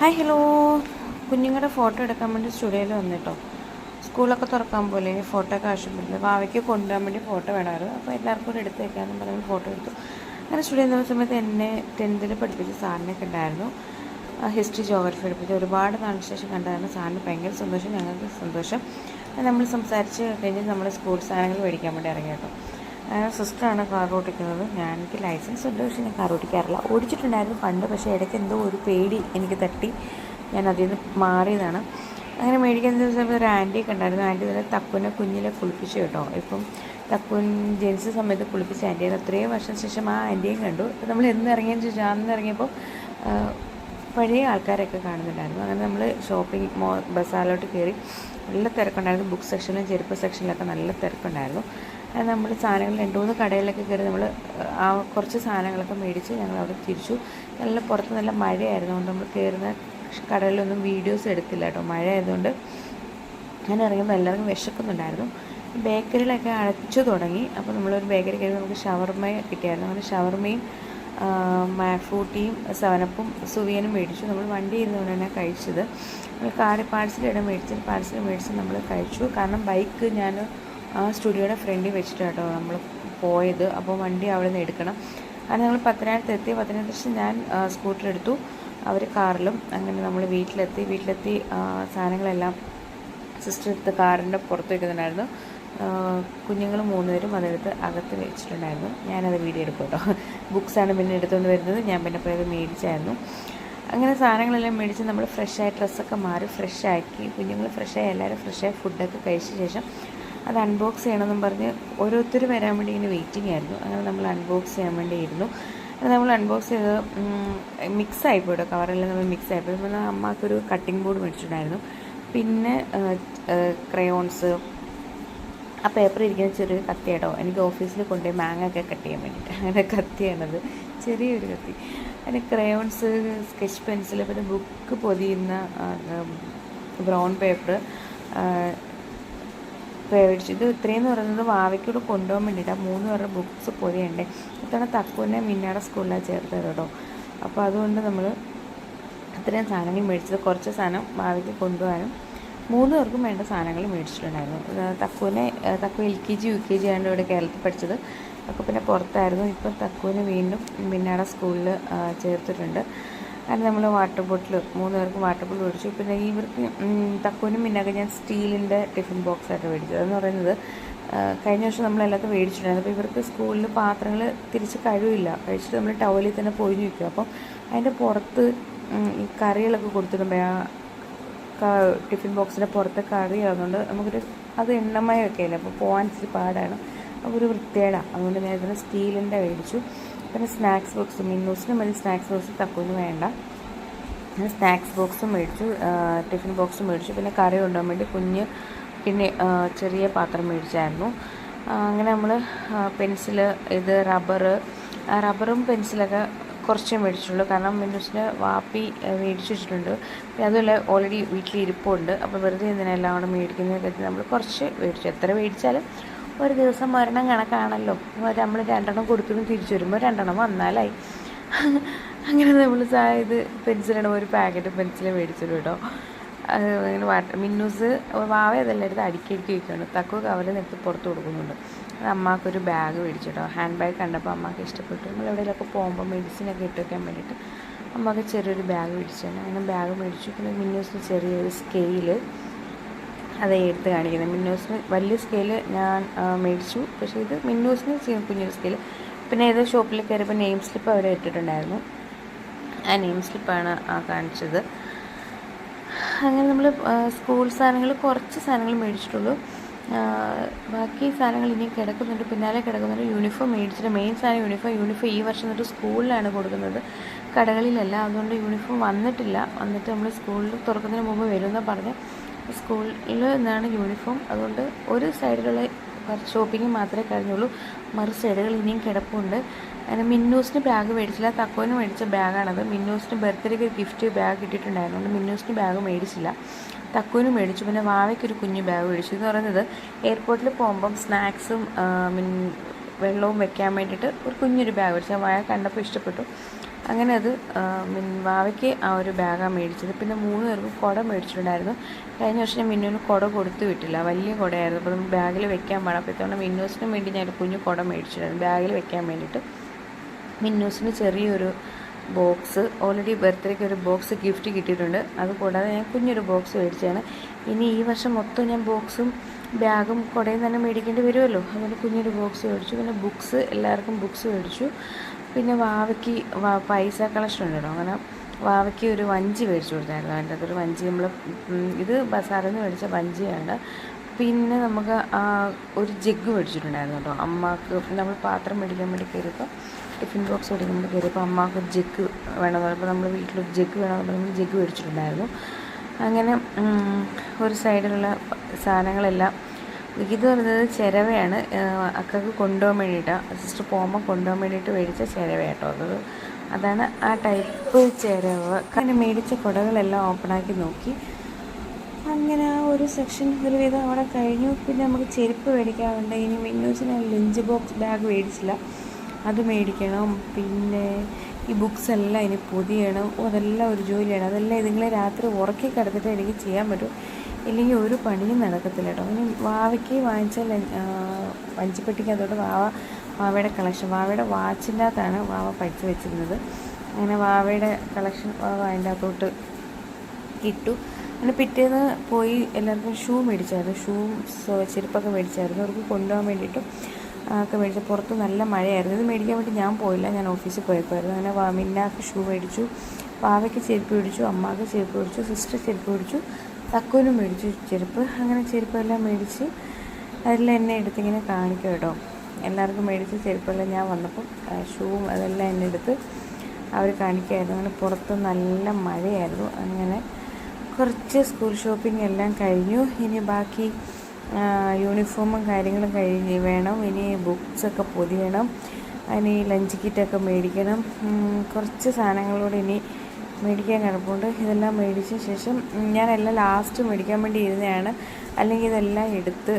Hi hello കുഞ്ഞുങ്ങളുടെ photo എടുക്കാൻ വേണ്ടി സ്റ്റുഡിയോയിൽ വന്നിട്ടോ. സ്കൂളൊക്കെ തുറക്കാൻ പോലെ ഫോട്ടോ ഒക്കെ ആവശ്യപ്പെടുന്നത് ഭാവിക്ക് കൊണ്ടുപോകാൻ വേണ്ടി ഫോട്ടോ വേണമായിരുന്നു. അപ്പോൾ എല്ലാവർക്കും കൂടെ എടുത്ത് വെക്കാമെന്ന് പറഞ്ഞ് ഫോട്ടോ എടുത്തു. അങ്ങനെ സ്റ്റുഡിയോയിൽ എന്ന സമയത്ത് എന്നെ ടെൻത്തിൽ പഠിപ്പിച്ച സാറിനൊക്കെ ഉണ്ടായിരുന്നു. ഹിസ്റ്ററി ജോഗ്രഫി പഠിപ്പിച്ച ഒരുപാട് നാളിന് ശേഷം കണ്ടായിരുന്നു സാറിന് ഭയങ്കര സന്തോഷം ഞങ്ങൾക്ക് സന്തോഷം. നമ്മൾ സംസാരിച്ച് കഴിഞ്ഞ് നമ്മൾ സ്കൂൾ സാധനങ്ങൾ മേടിക്കാൻ വേണ്ടി ഇറങ്ങി കേട്ടോ സിസ്റ്ററാണ് കാർ ഓടിക്കുന്നത്. ഞാൻ എനിക്ക് ലൈസൻസ് ഉണ്ട് പക്ഷേ ഞാൻ കാർ ഓടിക്കാറില്ല. ഓടിച്ചിട്ടുണ്ടായിരുന്നു പണ്ട് പക്ഷേ ഇടയ്ക്ക് എന്തോ ഒരു പേടി എനിക്ക് തട്ടി. ഞാൻ അതിൽ നിന്ന് മാറിയതാണ്. അങ്ങനെ മേടിക്കാൻ ദിവസം ഒരു ആന്റിയൊക്കെ ഉണ്ടായിരുന്നു. ആന്റി തന്നെ തക്കുനെ കുഞ്ഞിലെ കുളിപ്പിച്ചു കേട്ടോ. ഇപ്പം തക്കുൻ ജനിച്ച സമയത്ത് കുളിപ്പിച്ച ആന്റിയാണ് അത്രയും വർഷം ശേഷം ആ ആന്റിയും കണ്ടു. നമ്മൾ എന്ന് ഇറങ്ങിയെന്ന് ചോദിച്ചാൽ അന്ന് ഇറങ്ങിയപ്പോൾ പഴയ ആൾക്കാരൊക്കെ കാണുന്നുണ്ടായിരുന്നു. അങ്ങനെ നമ്മൾ ഷോപ്പിംഗ് മോ ബസാറിലോട്ട് കയറി നല്ല തിരക്കുണ്ടായിരുന്നു. ബുക്ക് സെക്ഷനിലും ചെരുപ്പ് സെക്ഷനിലൊക്കെ നല്ല തിരക്കുണ്ടായിരുന്നു. അത് നമ്മൾ സാധനങ്ങൾ രണ്ട് മൂന്ന് കടയിലൊക്കെ കയറി നമ്മൾ ആ കുറച്ച് സാധനങ്ങളൊക്കെ മേടിച്ച് ഞങ്ങൾ അവിടെ തിരിച്ചു. നല്ല പുറത്ത് നല്ല മഴയായിരുന്നു. അതുകൊണ്ട് നമ്മൾ കയറുന്ന കടയിലൊന്നും വീഡിയോസ് എടുത്തില്ല കേട്ടോ. മഴ ആയതുകൊണ്ട് അങ്ങനെ ഇറങ്ങുമ്പോൾ എല്ലാവർക്കും വിശക്കുന്നുണ്ടായിരുന്നു. ബേക്കറികളൊക്കെ അടച്ചു തുടങ്ങി. അപ്പോൾ നമ്മളൊരു ബേക്കറി കയറി നമുക്ക് ഷവർമ കിട്ടിയായിരുന്നു. അങ്ങനെ ഷവർമയും ഫ്രൂട്ടിയും സെവനപ്പും സുവിയനും മേടിച്ചു. നമ്മൾ വണ്ടി ഇരുന്നുകൊണ്ട് തന്നെ കഴിച്ചത്. നമ്മൾ കാറി പാഴ്സൽ ഇടം മേടിച്ചു പാഴ്സൽ മേടിച്ച് നമ്മൾ കഴിച്ചു. കാരണം ബൈക്ക് ഞാൻ ആ സ്റ്റുഡിയോയുടെ ഫ്രണ്ടിൽ വെച്ചിട്ട് കേട്ടോ നമ്മൾ പോയത്. അപ്പോൾ വണ്ടി അവിടെ നിന്ന് എടുക്കണം. അങ്ങനെ ഞങ്ങൾ പത്തനാപുരത്ത് എത്തി. പത്തനാപുരത്ത് ഞാൻ സ്കൂട്ടറെടുത്തു അവർ കാറിലും അങ്ങനെ നമ്മൾ വീട്ടിലെത്തി. വീട്ടിലെത്തി സാധനങ്ങളെല്ലാം സിസ്റ്റർ എടുത്ത് കാറിന്റെ പുറത്ത് വയ്ക്കുന്നുണ്ടായിരുന്നു കുഞ്ഞുങ്ങൾ മൂന്നുപേരും അതെടുത്ത് അകത്ത് വെച്ചിട്ടുണ്ടായിരുന്നു. ഞാനത് വീഡിയോ എടുക്കും കേട്ടോ ബുക്സാണ് പിന്നെ എടുത്തുകൊണ്ട് വരുന്നത്. ഞാൻ പിന്നെ പോയത് മേടിച്ചായിരുന്നു. അങ്ങനെ സാധനങ്ങളെല്ലാം മേടിച്ച് നമ്മൾ ഫ്രഷായി ഡ്രസ്സൊക്കെ മാറി ഫ്രഷാക്കി. കുഞ്ഞുങ്ങൾ ഫ്രഷായി എല്ലാവരും ഫ്രഷായി ഫുഡൊക്കെ കഴിച്ച ശേഷം അത് അൺബോക്സ് ചെയ്യണമെന്നും പറഞ്ഞ് ഓരോരുത്തർ വരാൻ വേണ്ടി ഇങ്ങനെ വെയിറ്റിംഗ് ആയിരുന്നു. അങ്ങനെ നമ്മൾ അൺബോക്സ് ചെയ്യാൻ വേണ്ടിയിരുന്നു നമ്മൾ അൺബോക്സ് ചെയ്ത് മിക്സ് ആയിപ്പോയി കേട്ടോ കവറെല്ലാം നമ്മൾ മിക്സ് ആയിപ്പോയി. നമ്മൾ അമ്മക്കൊരു കട്ടിംഗ് ബോർഡ് മേടിച്ചിട്ടുണ്ടായിരുന്നു. പിന്നെ ക്രയോൺസ് ആ പേപ്പർ ഇരിക്കുന്ന ചെറിയൊരു കത്തി കേട്ടോ എനിക്ക് ഓഫീസിൽ കൊണ്ടുപോയി മാങ്ങ ഒക്കെ കട്ട് ചെയ്യാൻ വേണ്ടിയിട്ട്. അങ്ങനെ കത്തിയാണത്. ചെറിയൊരു കത്തി. അതിന് ക്രയോൺസ് സ്കെച്ച് പെൻസിൽ പിന്നെ ബുക്ക് പൊതിയുന്ന ബ്രൗൺ പേപ്പർ മേടിച്ചു ഇത് ഇത്രയും പറയുന്നത് വാവയ്ക്കൂടെ കൊണ്ടുപോകാൻ വേണ്ടിയിട്ടാണ് മൂന്ന് പേരുടെ ബുക്ക്സ് പൊതിയുണ്ട്. ഇത്തവണ തക്കൂനെ മിന്നാടെ സ്കൂളിലാണ് ചേർത്തത് കേട്ടോ. അപ്പോൾ അതുകൊണ്ട് നമ്മൾ ഇത്രയും സാധനങ്ങൾ മേടിച്ചത്. കുറച്ച് സാധനം ഭാവിക്ക് കൊണ്ടുപോകാനും മൂന്ന് പേർക്കും വേണ്ട സാധനങ്ങൾ മേടിച്ചിട്ടുണ്ടായിരുന്നു. തക്കൂനെ Thakku L K G U K G ആയതുകൊണ്ട് ഇവിടെ കേരളത്തിൽ പഠിച്ചത്. അപ്പോൾ പിന്നെ പുറത്തായിരുന്നു. ഇപ്പം തക്കുവിനെ വീണ്ടും പിന്നാടെ സ്കൂളിൽ ചേർത്തിട്ടുണ്ട്. അതിന് നമ്മൾ വാട്ടർ ബോട്ടിൽ മൂന്ന് പേർക്ക് വാട്ടർ ബോട്ടിൽ മേടിച്ചു. പിന്നെ ഇവർക്ക് തക്കോനും പിന്നൊക്കെ ഞാൻ സ്റ്റീലിന്റെ ടിഫിൻ ബോക്സ് ആയിട്ട് മേടിച്ചത്. അതെന്ന് പറയുന്നത് കഴിഞ്ഞ വർഷം നമ്മളെല്ലാത്തും മേടിച്ചിട്ടുണ്ടായിരുന്നു അപ്പോൾ ഇവർക്ക് സ്കൂളിൽ പാത്രങ്ങൾ തിരിച്ച് കഴിവില്ല. കഴിച്ചിട്ട് നമ്മൾ ടവലിൽ തന്നെ പൊഴിഞ്ഞു വയ്ക്കും അപ്പം അതിന്റെ പുറത്ത് ഈ കറികളൊക്കെ കൊടുത്തിടുമ്പോൾ ആ ടിഫിൻ ബോക്സിന്റെ പുറത്തെ കറി ആകുന്നുണ്ട് നമുക്കൊരു അത് എണ്ണമയൊക്കെ അല്ലേ? അപ്പോൾ പോകാൻ ഇച്ചിരി പാടാണ്. അപ്പോൾ ഒരു വൃത്തിയേടാണ് അതുകൊണ്ട് ഞാൻ ഇതിന് സ്റ്റീലിന്റെ മേടിച്ചു. പിന്നെ സ്നാക്സ് ബോക്സ് മിന്നൂസിനും മതി സ്നാക്സ് ബോക്സ് തക്കുവിന് വേണ്ട. സ്നാക്സ് ബോക്സും മേടിച്ചു ടിഫിൻ ബോക്സും മേടിച്ചു. പിന്നെ കറി കൊണ്ടുപോകാൻ വേണ്ടി കുഞ്ഞ് പിന്നെ ചെറിയ പാത്രം മേടിച്ചായിരുന്നു. അങ്ങനെ നമ്മൾ പെൻസിൽ ഇത് റബ്ബറ് റബ്ബറും പെൻസിലൊക്കെ കുറച്ചേ മേടിച്ചുള്ളൂ. കാരണം മിന്നൂസിന് വാപ്പി മേടിച്ചു വെച്ചിട്ടുണ്ട്. പിന്നെ അതുപോലെ ഓൾറെഡി വീട്ടിൽ ഇരിപ്പുണ്ട്. അപ്പോൾ വെറുതെ എന്തിനാ എല്ലാം കൂടെ മേടിക്കുന്നതിനെ നമ്മൾ കുറച്ച് മേടിച്ചു. എത്ര മേടിച്ചാലും ഒരു ദിവസം മരണം കണക്കാണല്ലോ. നമ്മൾ രണ്ടെണ്ണം കൊടുത്തിട്ടും തിരിച്ചു വരുമ്പോൾ രണ്ടെണ്ണം വന്നാലായി. അങ്ങനെ നമ്മൾ ഇത് പെൻസിലാണ് ഒരു പാക്കറ്റ് പെൻസിൽ മേടിച്ചിട്ട് കേട്ടോ. അങ്ങനെ വാട്ടർ മിന്നൂസ് വാവ ഇതെല്ലാം എടുത്ത് അടുക്കി അടുക്കി വയ്ക്കുകയാണ് തക്കു കവറിൽ നിർത്തി പുറത്ത് കൊടുക്കുന്നുണ്ട്. അത് അമ്മക്കൊരു ബാഗ് മേടിച്ചു കേട്ടോ. ഹാൻഡ് ബാഗ് കണ്ടപ്പോൾ അമ്മയ്ക്ക് ഇഷ്ടപ്പെട്ടു. നമ്മൾ എവിടെയെങ്കിലൊക്കെ പോകുമ്പോൾ മെഡിസിനൊക്കെ ഇട്ട് വയ്ക്കാൻ വേണ്ടിയിട്ട് അമ്മയ്ക്ക് ചെറിയൊരു ബാഗ് മേടിച്ചാണ് അങ്ങനെ ബാഗ് മേടിച്ചു. പിന്നെ മിന്നൂസിന് ചെറിയൊരു സ്കെയിൽ അത് എടുത്ത് കാണിക്കുന്നത്. മിന്നൂസിന് വലിയ സ്കെയിൽ ഞാൻ മേടിച്ചു. പക്ഷേ ഇത് മിന്നൂസിന് ചെയ്യും കുഞ്ഞൊരു സ്കെയിൽ പിന്നെ ഏതോ ഷോപ്പിൽ കയറിയപ്പോൾ നെയിം സ്ലിപ്പ് അവർ ഇട്ടിട്ടുണ്ടായിരുന്നു. ആ നെയിം സ്ലിപ്പാണ് ആ കാണിച്ചത്. അങ്ങനെ നമ്മൾ സ്കൂൾ സാധനങ്ങൾ കുറച്ച് സാധനങ്ങൾ മേടിച്ചിട്ടുള്ളൂ. ബാക്കി സാധനങ്ങൾ ഇനി കിടക്കുന്നുണ്ട്. പിന്നാലെ കിടക്കുന്നുണ്ട് യൂണിഫോം മേടിച്ചിട്ട്. മെയിൻ സാധനം യൂണിഫോം യൂണിഫോം ഈ വർഷം തൊട്ട് സ്കൂളിലാണ് കൊടുക്കുന്നത്. കടകളിലല്ല. അതുകൊണ്ട് യൂണിഫോം വന്നിട്ടില്ല. വന്നിട്ട് നമ്മൾ സ്കൂളിൽ തുറക്കുന്നതിന് മുമ്പ് വരുമെന്ന് പറഞ്ഞ്. സ്കൂളിൽ നിന്നാണ് യൂണിഫോം. അതുകൊണ്ട് ഒരു സൈഡിലുള്ള ഷോപ്പിംഗ് മാത്രമേ കഴിഞ്ഞുള്ളൂ. മറു സൈഡുകൾ ഇനിയും കിടപ്പുണ്ട്. അങ്ങനെ മിന്നൂസിന് ബാഗ് മേടിച്ചില്ല. തക്കോന് മേടിച്ച ബാഗാണത് മിന്നൂസിന് ബർത്ത്ഡേക്ക് ഒരു ഗിഫ്റ്റ് ബാഗ് കിട്ടിയിട്ടുണ്ടായിരുന്നു അതുകൊണ്ട് മിന്നൂസിന് ബാഗ് മേടിച്ചില്ല. തക്കോന് മേടിച്ചു. പിന്നെ വാവയ്ക്കൊരു കുഞ്ഞു ബാഗ് മേടിച്ചു എന്ന് പറയുന്നത് എയർപോർട്ടിൽ പോകുമ്പം സ്നാക്സും വെള്ളവും വെക്കാൻ വേണ്ടിയിട്ട് ഒരു കുഞ്ഞൊരു ബാഗ് മേടിച്ചു. വായ കണ്ടപ്പോൾ ഇഷ്ടപ്പെട്ടു. അങ്ങനെ അത് വാവയ്ക്ക് ആ ഒരു ബാഗാണ് മേടിച്ചത്. പിന്നെ മൂന്ന് പേർക്കും കുട മേടിച്ചിട്ടുണ്ടായിരുന്നു. കഴിഞ്ഞ വർഷം ഞാൻ മിന്നുവിന് കുട കൊടുത്തു വിട്ടില്ല. വലിയ കുടയായിരുന്നു. അപ്പോൾ നമുക്ക് ബാഗിൽ വെക്കാൻ പാടാം അപ്പോൾ ഇത്തവണ മിന്നൂസിനും വേണ്ടി ഞാൻ കുഞ്ഞു കുട മേടിച്ചിട്ടുണ്ടായിരുന്നു. ബാഗിൽ വെക്കാൻ വേണ്ടിയിട്ട്. മിന്നൂസിന് ചെറിയൊരു ബോക്സ് ഓൾറെഡി ബർത്ത്ഡേക്ക് ഒരു ബോക്സ് ഗിഫ്റ്റ് കിട്ടിയിട്ടുണ്ട്. അതുകൂടാതെ ഞാൻ കുഞ്ഞൊരു ബോക്സ് മേടിച്ചതാണ്. ഇനി ഈ വർഷം മൊത്തം ഞാൻ ബോക്സും ബാഗും കുടയും തന്നെ മേടിക്കേണ്ടി വരുമല്ലോ. അതുകൊണ്ട് കുഞ്ഞൊരു ബോക്സ് മേടിച്ചു. പിന്നെ ബുക്സ് എല്ലാവർക്കും ബുക്സ് മേടിച്ചു. പിന്നെ വാവയ്ക്ക് പൈസ കളക്ഷൻ ഉണ്ടല്ലോ. അങ്ങനെ വാവയ്ക്ക് ഒരു വഞ്ചി മേടിച്ചു കൊടുത്തായിരുന്നു. അതിന്റെ അകത്തൊരു വഞ്ചി നമ്മൾ ഇത് ബസാറിൽ നിന്ന് മേടിച്ച വഞ്ചിയാണ്. പിന്നെ നമുക്ക് ഒരു ജഗ് മേടിച്ചിട്ടുണ്ടായിരുന്നു കേട്ടോ. അമ്മയ്ക്ക് നമ്മൾ പാത്രം മേടിക്കാൻ വേണ്ടി കയറിയപ്പോൾ ടിഫിൻ ബോക്സ് മേടിക്കാൻ വേണ്ടി കയറിയപ്പോൾ അമ്മയ്ക്ക് ഒരു ജഗ് വേണമെന്ന് പറഞ്ഞപ്പോൾ നമ്മൾ വീട്ടിലൊരു ജഗ് വേണമെന്ന് പറഞ്ഞപ്പോൾ ജഗ് മേടിച്ചിട്ടുണ്ടായിരുന്നു. അങ്ങനെ ഒരു സൈഡിലുള്ള സാധനങ്ങളെല്ലാം ഇത് പറയുന്നത് ചിരവയാണ്. അക്കക്ക് കൊണ്ടുപോകാൻ വേണ്ടിയിട്ടാണ് സിസ്റ്റർ പോകുമ്പോൾ കൊണ്ടുപോകാൻ വേണ്ടിയിട്ട് മേടിച്ച ചിരവ കേട്ടോ അത്. അതാണ് ആ ടൈപ്പ് ചിരവ്. അങ്ങനെ മേടിച്ച കുടകളെല്ലാം ഓപ്പണാക്കി നോക്കി. അങ്ങനെ ആ ഒരു സെക്ഷൻ ഒരുവിധം അവിടെ കഴിഞ്ഞു. പിന്നെ നമുക്ക് ചെരുപ്പ് മേടിക്കാറുണ്ട്. ഇനി മിന്നൂസിന് ലഞ്ച് ബോക്സ് ബാഗ് മേടിച്ചില്ല. അത് മേടിക്കണം. പിന്നെ ഈ ബുക്സ് എല്ലാം ഇനി പൊതിയണം. അതെല്ലാം ഒരു ജോലിയാണ്. അതെല്ലാം ഇതുങ്ങളെ രാത്രി ഉറക്കി കിടത്തിട്ട് എനിക്ക് ചെയ്യാൻ പറ്റും. ഇല്ലെങ്കിൽ ഒരു പണിയും നടക്കത്തില്ല കേട്ടോ. ഇനി വാവയ്ക്ക് വാങ്ങിച്ച വഞ്ചിപ്പെട്ടിക്കകത്തോട്ട് വാവ വാവയുടെ കളക്ഷൻ വാവയുടെ വാച്ചിന്റെ അകത്താണ് വാവ പഠിച്ചു വെച്ചിരുന്നത്. അങ്ങനെ വാവയുടെ കളക്ഷൻ വാവ അതിന്റെ അകത്തോട്ട് ഇട്ടു. അങ്ങനെ പിറ്റേന്ന് പോയി എല്ലാവർക്കും ഷൂ മേടിച്ചായിരുന്നു. സോ- ചെരുപ്പൊക്കെ മേടിച്ചായിരുന്നു. അവർക്ക് കൊണ്ടുപോകാൻ വേണ്ടിയിട്ടും ഒക്കെ മേടിച്ചു പുറത്ത് നല്ല മഴയായിരുന്നു. ഇത് മേടിക്കാൻ വേണ്ടി ഞാൻ പോയില്ല. ഞാൻ ഓഫീസിൽ പോയപ്പോയിരുന്നു അങ്ങനെ മിന്നാക്ക് ഷൂ മേടിച്ചു. പാവയ്ക്ക് ചെരുപ്പ് മേടിച്ചു. അമ്മാക്ക് ചെരുപ്പ് മേടിച്ചു. സിസ്റ്റർ ചെരുപ്പ് മേടിച്ചു. തക്കുവിനും മേടിച്ചു ചെരുപ്പ് അങ്ങനെ ചെരുപ്പെല്ലാം മേടിച്ച് അതിൽ എന്നെ എടുത്തിങ്ങനെ കാണിക്കും കേട്ടോ. എല്ലാവർക്കും മേടിച്ച് ചെരുപ്പെല്ലാം ഞാൻ വന്നപ്പം ഷൂവും അതെല്ലാം എന്നെ എടുത്ത് അവർ കാണിക്കുമായിരുന്നു അങ്ങനെ പുറത്ത് നല്ല മഴയായിരുന്നു. അങ്ങനെ കുറച്ച് സ്കൂൾ ഷോപ്പിംഗ് എല്ലാം കഴിഞ്ഞു. ഇനി ബാക്കി യൂണിഫോമും കാര്യങ്ങളും കഴിഞ്ഞ് വേണം. ഇനി ബുക്സൊക്കെ പൊതിയണം. ഇനി ലഞ്ച് കിറ്റൊക്കെ മേടിക്കണം. കുറച്ച് സാധനങ്ങളോട് ഇനി മേടിക്കാൻ കിടപ്പുണ്ട്. ഇതെല്ലാം മേടിച്ച ശേഷം ഞാനെല്ലാം ലാസ്റ്റ് മേടിക്കാൻ വേണ്ടി ഇരുന്നതാണ് അല്ലെങ്കിൽ ഇതെല്ലാം എടുത്ത്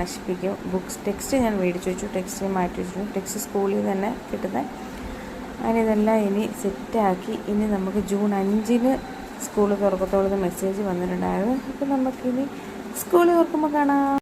നശിപ്പിക്കും. ബുക്സ് ടെക്സ്റ്റ് ഞാൻ മേടിച്ച് വെച്ചു. ടെക്സ്റ്റ് മാറ്റി വെച്ചു ടെക്സ്റ്റ് സ്കൂളിൽ തന്നെ കിട്ടുന്ന. അങ്ങനെ ഇതെല്ലാം ഇനി സെറ്റാക്കി ഇനി നമുക്ക് ജൂൺ അഞ്ചിന് സ്കൂൾ തുറക്കത്തോളം മെസ്സേജ് വന്നിട്ടുണ്ടായിരുന്നു. അപ്പോൾ നമുക്കിനി സ്കൂൾ തുറക്കുമ്പോൾ കാണാം.